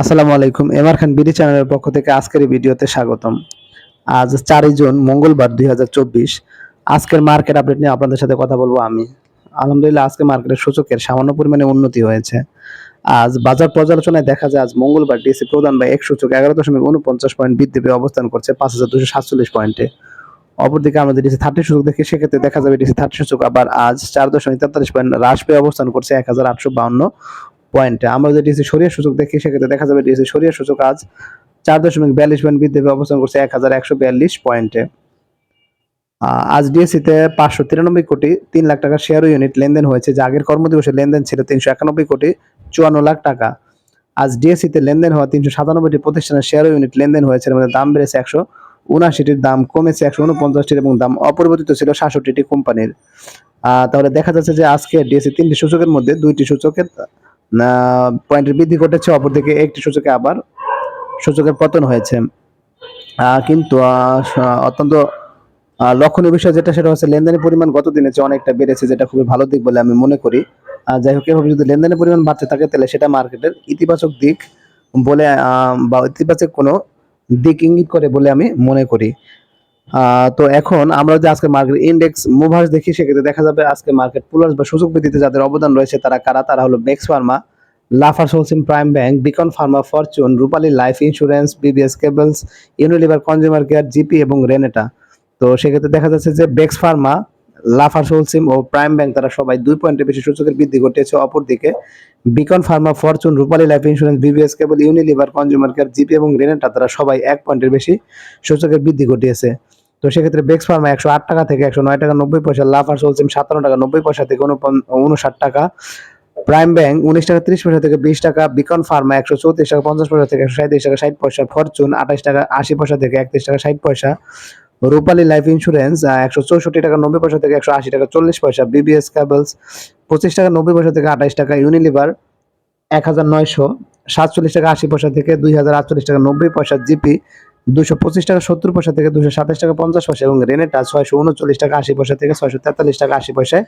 আসসালামু আলাইকুম এমআর খান বিডি চ্যানেলের পক্ষ থেকে আজকের ভিডিওতে স্বাগতম। আজ চারই জুন, মঙ্গলবার দুই হাজার চব্বিশ। আজকের মার্কেট আপডেট নিয়ে আপনাদের সাথে কথা বলব আমি। আলহামদুলিল্লাহ, আজকে মার্কেটের সূচকের সামান্য পরিমাণে উন্নতি হয়েছে। আজ বাজার পর্যালোচনায় দেখা যায়, আজ মঙ্গলবার ডিএসি প্রধান বা এক সূচক এগারো দশমিক উনপঞ্চাশ পয়েন্ট বৃদ্ধি পেয়ে অবস্থান করছে পাঁচ হাজার দুশো সাতচল্লিশ পয়েন্টে। অপরদিকে আমাদের ডিসি থার্টি সূচক দেখি, সেক্ষেত্রে দেখা যাবে ডিসি থার্টি সূচক আবার আজ চার দশমিক তেতাল্লিশ পয়েন্ট হ্রাস পেয়ে অবস্থান করছে এক হাজার আটশো বাউন্ন। পয়েন্টে আমরা যদি ডিসি সরিয়ে সূচক দেখি, সেক্ষেত্রে দেখা যাবে ডিসি সরিয়ে সূচক আজ চার দশমিক বিয়াল্লিশ পয়েন্ট বৃদ্ধি পেয়ে অবস্থান করছে এক হাজার একশো বিয়াল্লিশ পয়েন্টে আজ ডিএসিতে পাঁচশো তিরানব্বই কোটি তিন লাখ টাকা শেয়ার ইউনিট লেনদেন হয়েছে, যা আগের কর্মদিবসে লেনদেন ছিল তিনশো একানব্বই কোটি চুয়ান্ন লাখ টাকা। আজ ডিএসিতে লেনদেন হওয়া তিনশো সাতানব্বইটি প্রতিষ্ঠানের শেয়ার ইউনিট লেনদেন হয়েছে, এর মধ্যে দাম বেড়েছে একশো উনআশিটির দাম, কমেছে একশো উনপঞ্চাশটির এবং দাম অপরিবর্তিত ছিল সাতষট্টিটি কোম্পানির। তাহলে দেখা যাচ্ছে যে আজকে ডিএসি তিনটি সূচকের মধ্যে দুইটি সূচকের পয়েন্টের বৃদ্ধি ঘটেছে, অপরদিকে একটি সূচকে আবার সূচকের পতন হয়েছে। কিন্তু অত্যন্ত লক্ষণীয় বিষয় যেটা, সেটা হচ্ছে লেনদেনের পরিমাণ গত দিনের চেয়ে অনেকটা বেড়েছে, যেটা খুবই ভালো দিক বলে আমি মনে করি। যাই হোক, এভাবে যদি লেনদেনের পরিমাণ বাড়তে থাকে, তাহলে সেটা মার্কেটের ইতিবাচক দিক বলে বা ইতিবাচক কোনো দিক ইঙ্গিত করে বলে আমি মনে করি। তো এখন আমরা যদি আজকে মার্কেট ইন্ডেক্স মুভার্স দেখি, সেক্ষেত্রে দেখা যাবে আজকে মার্কেট পুলার্স বা সুযোগ বৃদ্ধিতে যাদের অবদান রয়েছে তারা কারা? তারা হলো Bex Pharma Lafarge Holcim Prime Bank Beacon Pharma Fortune Rupali Life Insurance BBS Cables Unilever Consumer Care GP এবং রেনেটা তো সেক্ষেত্রে দেখা যাচ্ছে যে বেক্স ফার্মা লাফার সোলসিম ও প্রাইম ব্যাংক তারা সবাই দুই পয়েন্টের বেশি সূচকের বৃদ্ধি ঘটিয়েছে অপরদিকে Beacon Pharma Fortune Rupali Life Insurance BBS Cable Unilever Consumer Care GP এবং রেনেটা তারা সবাই এক পয়েন্টের বেশি সূচকের বৃদ্ধি ঘটিয়েছে। তো সেক্ষেত্রে বেক্স ফার্মা একশো আট টাকা থেকে একশো নয় টাকা নব্বই পয়সা লাফার চলছে সাতান্ন টাকা নব্বই পয়সা থেকে উনষাট টাকা প্রাইম ব্যাংক উনিশ টাকা ত্রিশ পয়সা থেকে বিশ টাকা বিকন ফার্মা একশো চৌত্রিশ টাকা পঞ্চাশ পয়সা থেকে একশো সাঁত্রিশ টাকা ষাট পয়সা ফরচুন আঠাশ টাকা আশি পয়সা থেকে একত্রিশ টাকা ষাট পয়সা রূপালী লাইফ ইন্স্যুরেন্স একশো চৌষট্টি টাকা নব্বই পয়সা থেকে একশো আশি টাকা চল্লিশ পয়সা বিবিএস কেবলস পঁচিশ টাকা নব্বই পয়সা থেকে আঠাশ টাকা ইউনিলিভার এক হাজার নয়শো সাতচল্লিশ টাকা আশি পয়সা থেকে দুই হাজার আটচল্লিশ টাকা নব্বই পয়সা জিপি দুশো পঁচিশ টাকা সত্তর পয়সা থেকে দুশো সাতাশ টাকা পঞ্চাশ পয়সা এবং রেনেটা ছয়শো উনচল্লিশ টাকা আশি পয়সা থেকে ছয়শো তেতাল্লিশ টাকা আশি পয়সায়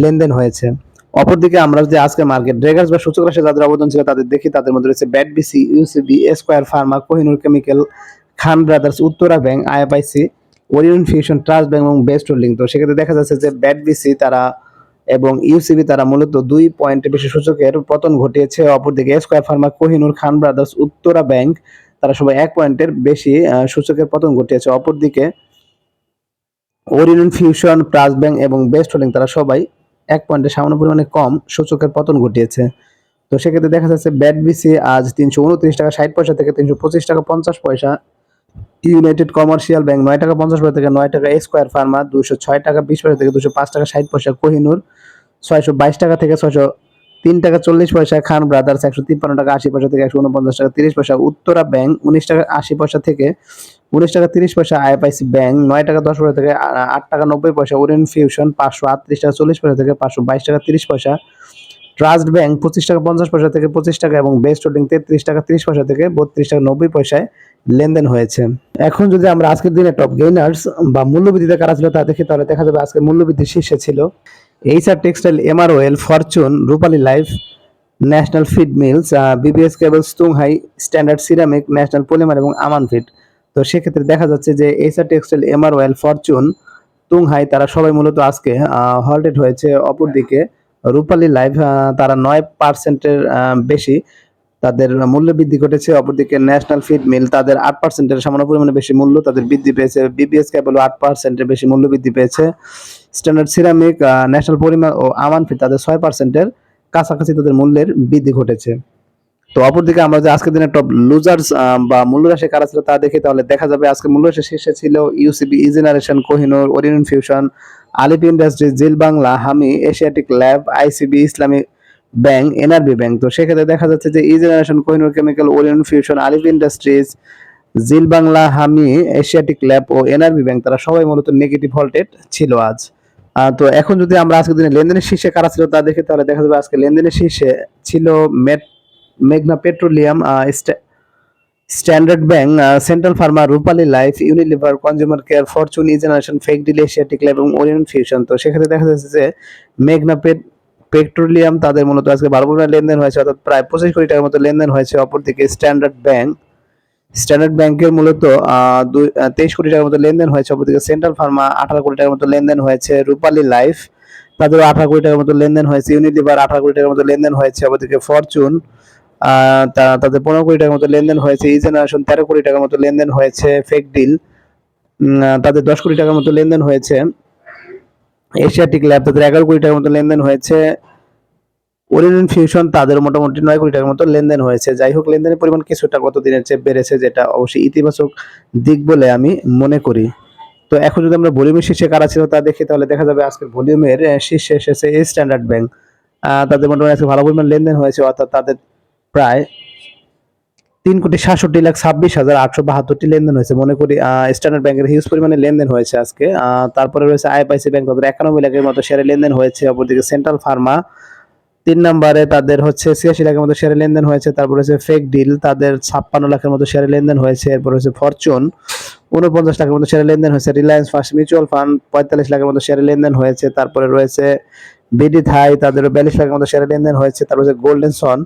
লেনদেন হয়েছে। অপরদিকে আমরা যদি আজকে মার্কেট ড্রেগার্স বা সূচক রাশি যাদের অবদান ছিল তাদের দেখি, তাদের মধ্যে রয়েছে BAT BC UCB Square Pharma Kohinoor Chemical Khan Brothers Uttara Bank IFIC Orion Fusion Trust Bank এবং বেস্ট হোল্ডিং তো সেক্ষেত্রে দেখা যাচ্ছে যে ব্যাট বিসি তারা এবং ইউসিবি তারা মূলত দুই পয়েন্টের বেশি সূচকের পতন ঘটিয়েছে। অপরদিকে Square Pharma Kohinoor Khan Brothers Uttara Bank তারা সবাই এক পয়েন্টের বেশি সূচকের পতন ঘটিয়েছে। অপরদিকে ওরিয়ন ফিউশন প্রাস ব্যাংক এবং বেস্ট হোল্ডিং তারা সবাই এক পয়েন্টের সামান্য পরিমাণে কম সূচকের পতন ঘটিয়েছে। তো সেক্ষেত্রে দেখা যাচ্ছে ব্যাট বিসি আজ তিনশো উনত্রিশ টাকা ষাট পয়সা থেকে তিনশো পঁচিশ টাকা পঞ্চাশ পয়সা। ইউনাইটেড কমার্শিয়াল ব্যাংক নয় টাকা পঞ্চাশ পয়সা থেকে নয় টাকা স্কোয়ার ফার্মা দুশো ছয় টাকা বিশ পয়সা থেকে দুশো পাঁচ টাকা ষাট পয়সা কোহিনুর ছয়শো বাইশ টাকা থেকে ছয়শো তিন টাকা চল্লিশ পয়সা, খান ব্রাদার্স একশো তিপ্পান্ন টাকা, আশি পয়সা থেকে একশো উনপঞ্চাশ টাকা, তিরিশ পয়সা, উত্তরা ব্যাংক উনিশ টাকা, আশি পয়সা থেকে উনিশ টাকা, তিরিশ পয়সা, আইএফআইসি ব্যাংক নয় টাকা, দশ পয়সা থেকে আট টাকা, নব্বই পয়সা ওরিয়ন ফিউশন পাঁচশো আটত্রিশ টাকা, চল্লিশ পয়সা থেকে পাঁচশো বাইশ টাকা, তিরিশ পয়সা, ট্রাস্ট ব্যাংক পঁচিশ টাকা, পঞ্চাশ পয়সা থেকে পঁচিশ টাকা এবং বেস্ট হোল্ডিং তেত্রিশ টাকা, তিরিশ পয়সা থেকে বত্রিশ টাকা, নব্বই পয়সায় লেনদেন হয়েছে। এখন যদি আমরা আজকের দিনে টপ গেইনার্স বা মূল্যবৃদ্ধিতে কারা ছিল তা দেখি, তাহলে দেখা যাবে আজকে মূল্যবৃদ্ধির শীর্ষে ছিল। HR Textile MROL Fortune Rupali Life National Feed Mills BBS Cables Tunghai Standard Ceramic National Polymer এবং আমান ফিড তো সেক্ষেত্রে দেখা যাচ্ছে যে HR Textile MROL Fortune Tunghai তারা সবাই মূলত আজকে হল্টেড হয়েছে। অপরদিকে রূপালী লাইফ তারা নয় পার্সেন্টের বেশি। তাদের মূল্য বৃদ্ধি ঘটেছে, অপরদিকে ন্যাশনাল ফিড মিল তাদের আট পার্সেন্টের সামান্য পরিমাণে বেশি মূল্য তাদের বৃদ্ধি পেয়েছে। বিবিএস কেবল আট পার্সেন্টের বেশি মূল্য বৃদ্ধি পেয়েছে। স্ট্যান্ডার্ড সিরামিক ন্যাশনাল পরিমাণ ও আমান ফিড তাদের ছয় পার্সেন্টের কাছাকাছি তাদের মূল্যের বৃদ্ধি ঘটেছে। তো অপরদিকে আমরা যে আজকের দিনে টপ লুজার্স বা মূল্যরাশি কারা ছিল তা দেখি, তাহলে দেখা যাবে আজকে মূল্যরাশি শীর্ষে ছিল UCB E Generation Kohinoor Orion Fusion Alif Industries Zeal Bangla হামি Asiatic Lab ICB Islami Bank, NRB Bank. তো সেক্ষেত্রে দেখা যাচ্ছে যে E Generation Kohinoor Chemical Orion Fusion Alif Industries Zeal Bangla হামি এশিয়াটিক ল্যাব ও এনআরবি ব্যাংক, তারা সবাই মূলত নেগেটিভ ভোল্টেড ছিল আজ। তো এখন যদি আমরা আজকের দিনে লেনদেনের শীর্ষে কারা ছিল তা দেখে তাহলে দেখা যাবে আজকে লেনদেনের শীর্ষে ছিল মেট, মেঘনা Petroleum Standard Bank Central Pharma, Rupali Life, Unilever, Consumer Care, Fortune E Generation fake ডিল এশিয়াটিক ল্যাব এবং ওরিয়ন ফিউশন। তো সেক্ষেত্রে দেখা যাচ্ছে যে মেঘনা পেট পেট্রোলিয়াম তাদের মূলত আজকে ভালো পরিমাণে লেনদেন হয়েছে, অর্থাৎ প্রায় পঁচিশ কোটি টাকার মতো লেনদেন হয়েছে অপরদিকে স্ট্যান্ডার্ড ব্যাংক স্ট্যান্ডার্ড ব্যাংকের মূলত তেইশ কোটি টাকার মতো লেনদেন হয়েছে, অপরদিকে সেন্ট্রাল ফার্মা আঠারো কোটি টাকার মতো লেনদেন হয়েছে রূপালী লাইফ তাদেরও আঠারো কোটি টাকার মতো লেনদেন হয়েছে ইউনিলিভার আঠারো কোটি টাকার মতো লেনদেন হয়েছে, অপরদিকে ফরচুন তাদের পনেরো কোটি টাকার মতো লেনদেন হয়েছে ই জেনারেশন তেরো কোটি টাকার মতো লেনদেন হয়েছে ফেক ডিল তাদের দশ কোটি টাকার মতো লেনদেন হয়েছে। এশিয়াটিক ল্যাব তাদের এগারো কোটি টাকার মতো লেনদেন হয়েছে। ওরিয়েন্ট ফিউশন তাদের মোটামুটি নয় কোটি টাকার মতো লেনদেন হয়েছে। যাই হোক, লেনদেনের পরিমাণ কিছুটা গত দিনের চেয়ে বেড়েছে, যেটা অবশ্যই ইতিবাচক দিক বলে আমি মনে করি। তো এখন যদি আমরা ভলিউমের শীর্ষে কারা ছিল তা দেখি, তাহলে দেখা যাবে আজকের ভলিউমের শীর্ষে এসেছে স্ট্যান্ডার্ড ব্যাংক তাদের মোটামুটি আজকে ভালো পরিমাণ লেনদেন হয়েছে, অর্থাৎ তাদের প্রায় তিন কোটি সাতষট্টি লাখ ছাব্বিশ হাজার আটশো বাহাত্তরটি লেনদেন হয়েছে। মনে করি স্ট্যান্ডার্ড ব্যাংকের হিউজ পরিমাণে লেনদেন হয়েছে আজকে। তারপরে রয়েছে আইএফআইসি ব্যাংক, তাদের একানব্বই লাখের মতো শেয়ারে লেনদেন হয়েছে। অপরদিকে সেন্ট্রাল ফার্মা তিন নম্বরে তাদের হচ্ছে ছিয়াশি লাখের মতো শেয়ারে লেনদেন হয়েছে। তারপর হচ্ছে ফেক ডিল তাদের ছাপ্পান্ন লাখের মতো শেয়ারে লেনদেন হয়েছে। এরপর হচ্ছে ফরচুন উনপঞ্চাশ লাখের মতো শেয়ারে লেনদেন হয়েছে। রিলায়েন্স ফার্স্ট মিউচুয়াল ফান্ড পঁয়তাল্লিশ লাখের মতো শেয়ারে লেনদেন হয়েছে। তারপরে রয়েছে বিডি থাই তাদেরও বিয়াল্লিশ লাখের মতো শেয়ারে লেনদেন হয়েছে, তারপর হচ্ছে গোল্ডেন সন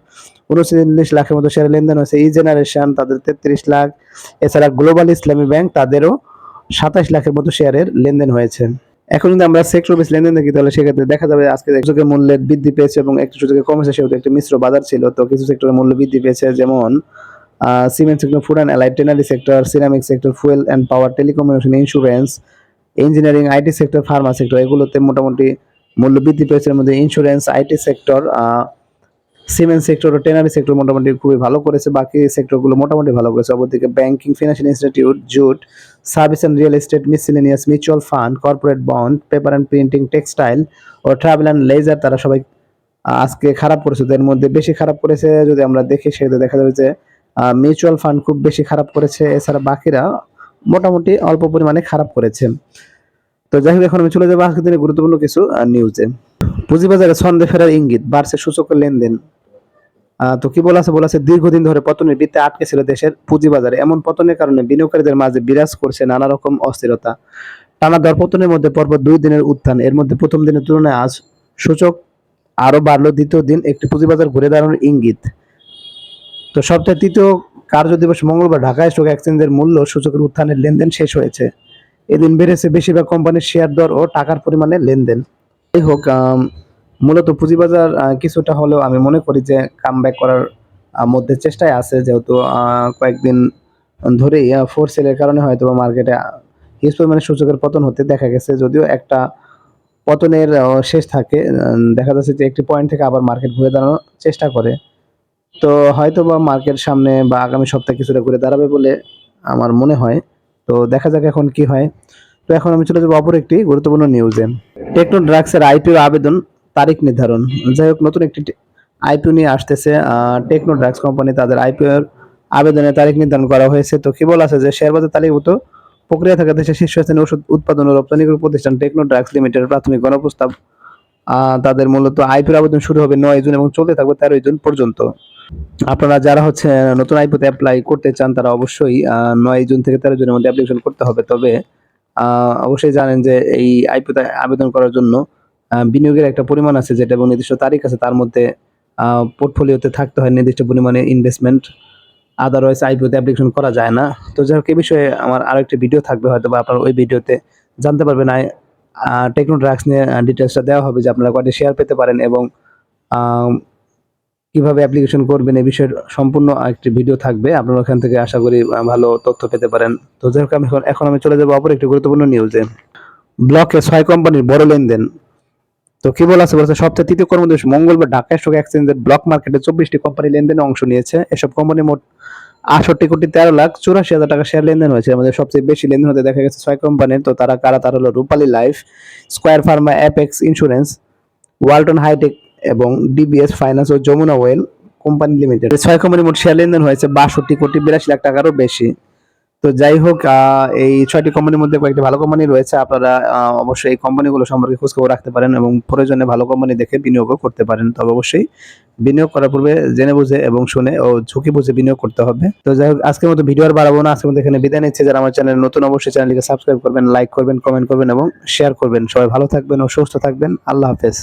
উনচল্লিশ লাখের মতো শেয়ারে লেনদেন হয়েছে। ই জেনারেশন তাদের তেত্রিশ লাখ, এছাড়া গ্লোবাল ইসলামী ব্যাংক তাদেরও সাতাশ লাখের মতো শেয়ারের লেনদেন হয়েছে। এখন যদি আমরা সেক্টর বেস লেনদেন দেখি, তাহলে সেক্ষেত্রে দেখা যাবে আজকে সূচকের মূল্যের বৃদ্ধি পেয়েছে এবং একটু সূচকে কমেছে সেহেতু একটি মিশ্র বাজার ছিল। তো কিছু সেক্টরের মূল্য বৃদ্ধি পেয়েছে, যেমন cement sector, food and allied tannery sector, ceramic sector, fuel and power telecommunication, insurance, engineering, IT sector, pharma sector, এগুলোতে মোটামুটি মূল্য বৃদ্ধি পেয়েছে এর মধ্যে insurance IT sector cement sector O tannery sector মোটামুটি খুবই ভালো করেছে। বাকি সেক্টরগুলো মোটামুটি ভালো করেছে। অপরদিকে banking financial institute jute service and real estate miscellaneous mutual fund corporate bond paper and printing textile O travel and leisure তারা সবাই আজকে খারাপ করেছে। এর মধ্যে বেশি খারাপ করেছে যদি আমরা দেখি, সেক্ষেত্রে দেখা যাবে যে মিউচুয়াল ফান্ড খুব বেশি খারাপ করেছে। এছাড়া বাকিরা মোটামুটি অল্প পরিমাণে খারাপ করেছে। তো যাই হোক, এখন আমি চলে যাব আজকের দিনে গুরুত্বপূর্ণ কিছু নিউজে পুঁজিবাজারে ছন্দে ফেরার ইঙ্গিত, বাড়ছে সূচকের লেনদেন। তো কি বলা আছে বলা দীর্ঘদিন ধরে পতনের বৃত্তে আটকে ছিল দেশের পুঁজিবাজারে। এমন পতনের কারণে বিনিয়োগকারীদের মাঝে বিরাজ করছে নানা রকম অস্থিরতা। টানা দরপতনের মধ্যে পরপর দুই দিনের উত্থান। এর মধ্যে প্রথম দিনের তুলনায় আজ সূচক আরও বাড়লো। দ্বিতীয় দিন একটি পুঁজিবাজার ঘুরে দাঁড়ানোর ইঙ্গিত। তো সপ্তাহের তৃতীয় কার্য দিবস মঙ্গলবার ঢাকা স্টক এক্সচেঞ্জের মূল্য সূচকের উত্থানের লেনদেন শেষ হয়েছে। এদিন বেড়েছে বেশিরভাগ কোম্পানির শেয়ার দর ও টাকার পরিমাণে লেনদেন। যাই হোক মূলত পুঁজিবাজার কিছুটা হলেও আমি মনে করি যে কাম করার মধ্যে চেষ্টায় আছে। যেহেতু কয়েকদিন ধরেই ফোর সেলের কারণে হয়তো বা মার্কেটে হিউজ পরিমাণে সূচকের পতন হতে দেখা গেছে। যদিও একটা পতনের শেষ থাকে দেখা যাচ্ছে যে একটি পয়েন্ট থেকে আবার মার্কেট ঘুরে দাঁড়ানোর চেষ্টা করে। তো হয়তো বা মার্কেট সামনে বা আগামী সপ্তাহে কিছুটা ঘুরে দাঁড়াবে বলে আমার মনে হয়। তো দেখা যাক এখন কি হয়। তো এখন আমি চলে যাব অপর একটি গুরুত্বপূর্ণ নিউজে টেকনো ড্রাগসের আইপিও আবেদন তারিখ নির্ধারণ। যাই হোক, নতুন একটি আইপিও নিয়ে আসতেছে টেকনো ড্রাগস কোম্পানি তাদের আইপিও এর আবেদনের তারিখ নির্ধারণ করা হয়েছে। তো কি বলা আছে যে শেয়ার বাজার তালিকাভুক্ত প্রক্রিয়া থাকা দেশের শীর্ষস্থানীয় ওষুধ উৎপাদন ও রপ্তানি প্রতিষ্ঠান টেকনো ড্রাগস লিমিটেডের প্রাথমিক গণপ্রস্তাব তাদের মূলত আইপিও আবেদন শুরু হবে নয় জুন এবং চলতে থাকবে তেরোই জুন পর্যন্ত। আপনারা যারা হচ্ছে নতুন আইপিওতে অ্যাপ্লাই করতে চান, তারা অবশ্যই নয় জুন থেকে তেরো জুনের মধ্যে অ্যাপ্লিকেশন করতে হবে। তবে অবশ্যই জানেন যে এই আইপিওতে আবেদন করার জন্য বিনিয়োগের একটা পরিমাণ আছে যেটা এবং নির্দিষ্ট তারিখ আছে, তার মধ্যে পোর্টফোলিওতে থাকতে হয় নির্দিষ্ট পরিমাণে ইনভেস্টমেন্ট আদারওয়াইজ আইপিওতে অ্যাপ্লিকেশন করা যায় না। তো যাই হোক এই বিষয়ে আমার আরও একটি ভিডিও থাকবে হয়তো বা আপনার ওই ভিডিওতে জানতে পারবেন। টেকনো ড্রাগস নিয়ে ডিটেলসটা দেওয়া হবে যে আপনারা কয়টি শেয়ার পেতে পারেন এবং কীভাবে অ্যাপ্লিকেশন করবেন এই বিষয়ের সম্পূর্ণ একটি ভিডিও থাকবে। আপনারা ওখান থেকে আশা করি ভালো তথ্য পেতে পারেন। তো যাই হোক, আমি এখন এখন আমি চলে যাব অপর একটি গুরুত্বপূর্ণ নিউজে ব্লকে ছয় কোম্পানির বড় লেনদেন। তো কি বলা আছে? বলছে, সপ্তাহে তৃতীয় কর্মদিবস, মঙ্গলবার ঢাকা স্টক এক্সচেঞ্জের ব্লক মার্কেটে চব্বিশটি কোম্পানি লেনদেনে অংশ নিয়েছে। এসব কোম্পানি মোট আটষট্টি কোটি তেরো লাখ চুরাশি হাজার টাকা শেয়ার লেনদেন হয়েছে। আমাদের সবচেয়ে বেশি লেনদেন হতে দেখা গেছে ছয় কোম্পানির তো তারা কারা? তারা হলো Rupali life, square pharma, apex insurance, Walton hitech এবং ডিবিএস ফাইন্যান্স ও যমুনা ওয়েল কোম্পানি লিমিটেড ছয় কোম্পানি মোট শেয়ার লেনদেন হয়েছে বাষট্টি কোটি বিরাশি লাখ টাকারও বেশি। তো যাই হোক এই ছয়টি কোম্পানির মধ্যে কয়েকটি ভালো কোম্পানি রয়েছে, আপনারা অবশ্যই এই কোম্পানিগুলো সম্পর্কে খোঁজখবর রাখতে পারেন এবং প্রয়োজনে ভালো কোম্পানি দেখে বিনিয়োগও করতে পারেন। তবে অবশ্যই বিনিয়োগ করার পূর্বে জেনে বুঝে এবং শুনে ও ঝুঁকি বুঝে বিনিয়োগ করতে হবে। তো যাই হোক, আজকের মতো ভিডিও আর বাড়াবো না। আজকের মতো এখানে বিদায় নিচ্ছে। যারা আমার চ্যানেল নতুন, অবশ্যই চ্যানেলকে সাবস্ক্রাইব করবেন লাইক করবেন কমেন্ট করবেন এবং শেয়ার করবেন। সবাই ভালো থাকবেন ও সুস্থ থাকবেন। আল্লাহ হাফেজ।